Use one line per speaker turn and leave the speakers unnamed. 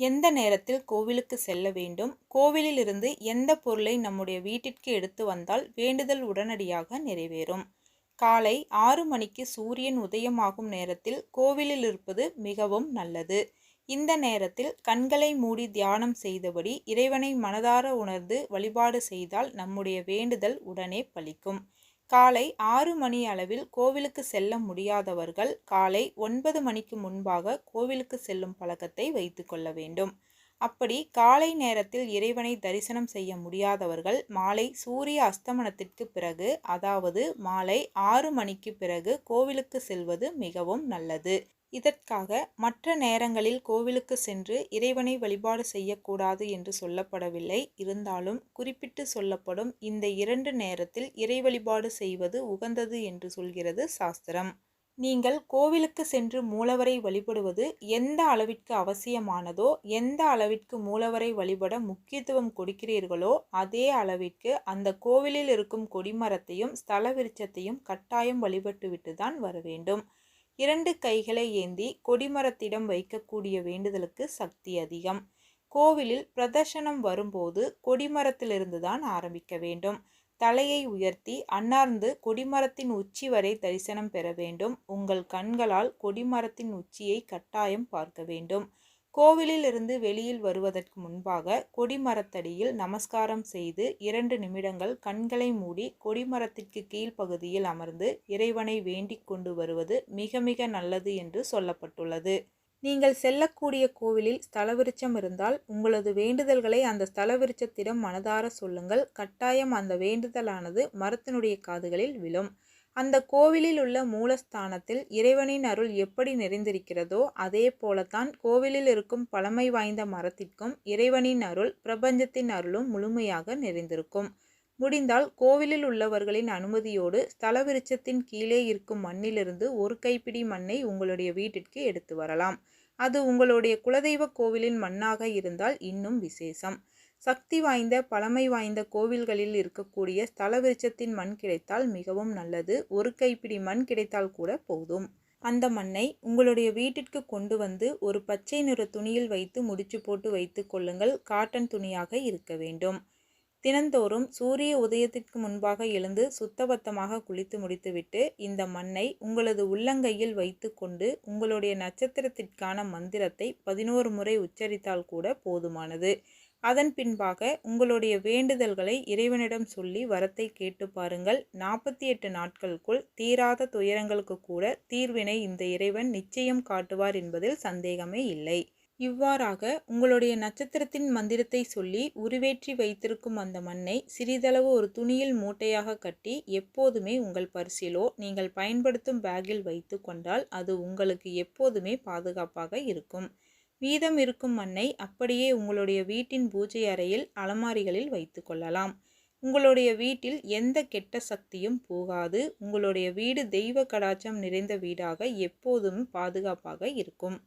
எந்த நேரத்தில் கோவிலுக்கு செல்ல வேண்டும்? கோவிலிலிருந்து எந்த பொருளை நம்முடைய வீட்டிற்கு எடுத்து வந்தால் வேண்டுதல் உடனடியாக நிறைவேறும்? காலை ஆறு மணிக்கு சூரியன் உதயமாகும் நேரத்தில் கோவிலில் இருப்பது மிகவும் நல்லது. இந்த நேரத்தில் கண்களை மூடி தியானம் செய்தபடி இறைவனை மனதார உணர்ந்து வழிபாடு செய்தால் நம்முடைய வேண்டுதல் உடனே பலிக்கும். காலை ஆறு மணி அளவில் கோவிலுக்கு செல்ல முடியாதவர்கள் காலை ஒன்பது மணிக்கு முன்பாக கோவிலுக்கு செல்லும் பழக்கத்தை வைத்து கொள்ள வேண்டும். அப்படி காலை நேரத்தில் இறைவனை தரிசனம் செய்ய முடியாதவர்கள் மாலை சூரிய அஸ்தமனத்திற்கு பிறகு அதாவது மாலை ஆறு மணிக்கு பிறகு கோவிலுக்கு செல்வது மிகவும் நல்லது. இதற்காக மற்ற நேரங்களில் கோவிலுக்கு சென்று இறைவனை வழிபாடு செய்யக்கூடாது என்று சொல்லப்படவில்லை. இருந்தாலும் குறிப்பிட்டு சொல்லப்படும் இந்த இரண்டு நேரத்தில் இறை வழிபாடு செய்வது உகந்தது என்று சொல்கிறது சாஸ்திரம். நீங்கள் கோவிலுக்கு சென்று மூலவரை வழிபடுவது எந்த அளவிற்கு அவசியமானதோ எந்த அளவிற்கு மூலவரை வழிபட முக்கியத்துவம் கொடுக்கிறீர்களோ அதே அளவிற்கு அந்த கோவிலில் இருக்கும் கொடிமரத்தையும் ஸ்தல விருட்சத்தையும் கட்டாயம் வழிபட்டுவிட்டு தான் வர வேண்டும். இரண்டு கைகளை ஏந்தி கொடிமரத்திடம் வைக்கக்கூடிய வேண்டுதலுக்கு சக்தி அதிகம். கோவிலில் பிரதர்ஷனம் வரும்போது கொடிமரத்திலிருந்து தான் ஆரம்பிக்க வேண்டும். தலையை உயர்த்தி அன்னார்ந்து கொடிமரத்தின் உச்சி வரை தரிசனம் பெற வேண்டும். உங்கள் கண்களால் கொடிமரத்தின் உச்சியை கட்டாயம் பார்க்க வேண்டும். கோவிலில் இருந்து வெளியில் வருவதற்கு முன்பாக கொடிமரத்தடியில் நமஸ்காரம் செய்து இரண்டு நிமிடங்கள் கண்களை மூடி கொடிமரத்திற்கு கீழ்ப்பகுதியில் அமர்ந்து இறைவனை வேண்டிக் கொண்டு வருவது மிக மிக நல்லது என்று சொல்லப்பட்டுள்ளது. நீங்கள் செல்லக்கூடிய கோவிலில் ஸ்தலவிருச்சம் இருந்தால் உங்களது வேண்டுதல்களை அந்த ஸ்தலவிருச்சத்திடம் மனதார சொல்லுங்கள். கட்டாயம் அந்த வேண்டுதலானது மரத்தினுடைய காதுகளில் விழும். அந்த கோவிலில் உள்ள மூலஸ்தானத்தில் இறைவனின் அருள் எப்படி நிறைந்திருக்கிறதோ அதே போலத்தான் கோவிலில் இருக்கும் பழமை வாய்ந்த மரத்திற்கும் இறைவனின் அருள் பிரபஞ்சத்தின் அருளும் முழுமையாக நிறைந்திருக்கும். முடிந்தால் கோவிலில் உள்ளவர்களின் அனுமதியோடு ஸ்தல விருட்சத்தின் கீழே இருக்கும் மண்ணிலிருந்து ஒரு கைப்பிடி மண்ணை உங்களுடைய வீட்டிற்கு எடுத்து வரலாம். அது உங்களுடைய குலதெய்வ கோவிலின் மண்ணாக இருந்தால் இன்னும் விசேஷம். சக்தி வாய்ந்த பழமை வாய்ந்த கோவில்களில் இருக்கக்கூடிய ஸ்தல விருட்சத்தின் மண் கிடைத்தால் மிகவும் நல்லது. ஒரு கைப்பிடி மண் கிடைத்தால் கூட போதும். அந்த மண்ணை உங்களுடைய வீட்டிற்கு கொண்டு வந்து ஒரு பச்சை நிற துணியில் வைத்து முடிச்சு போட்டு வைத்து கொள்ளுங்கள். காட்டன் துணியாக இருக்க வேண்டும். தினந்தோறும் சூரிய உதயத்திற்கு முன்பாக எழுந்து சுத்தபத்தமாக குளித்து முடித்துவிட்டு இந்த மண்ணை உங்களது உள்ளங்கையில் வைத்து கொண்டு உங்களுடைய நட்சத்திரத்திற்கான மந்திரத்தை பதினோரு முறை உச்சரித்தால் கூட போதுமானது. அதன் பின்பாக உங்களுடைய வேண்டுதல்களை இறைவனிடம் சொல்லி வரத்தை கேட்டு பாருங்கள். நாற்பத்தி எட்டு நாட்களுக்குள் தீராத துயரங்களுக்கு கூட தீர்வினை இந்த இறைவன் நிச்சயம் காட்டுவார் என்பதில் சந்தேகமே இல்லை. இவ்வாறாக உங்களுடைய நட்சத்திரத்தின் மந்திரத்தை சொல்லி உருவேற்றி வைத்திருக்கும் அந்த மண்ணை சிறிதளவு ஒரு துணியில் மூட்டையாக கட்டி எப்போதுமே உங்கள் பரிசிலோ நீங்கள் பயன்படுத்தும் பேக்கில் வைத்து கொண்டால் அது உங்களுக்கு எப்போதுமே பாதுகாப்பாக இருக்கும். மீதம் இருக்கும் மண்ணை அப்படியே உங்களுடைய வீட்டின் பூஜை அறையில் அலமாரிகளில் வைத்து கொள்ளலாம். உங்களுடைய வீட்டில் எந்த கெட்ட சக்தியும் போகாது. உங்களுடைய வீடு தெய்வ கடாச்சம் நிறைந்த வீடாக எப்போதும் பாதுகாப்பாக இருக்கும்.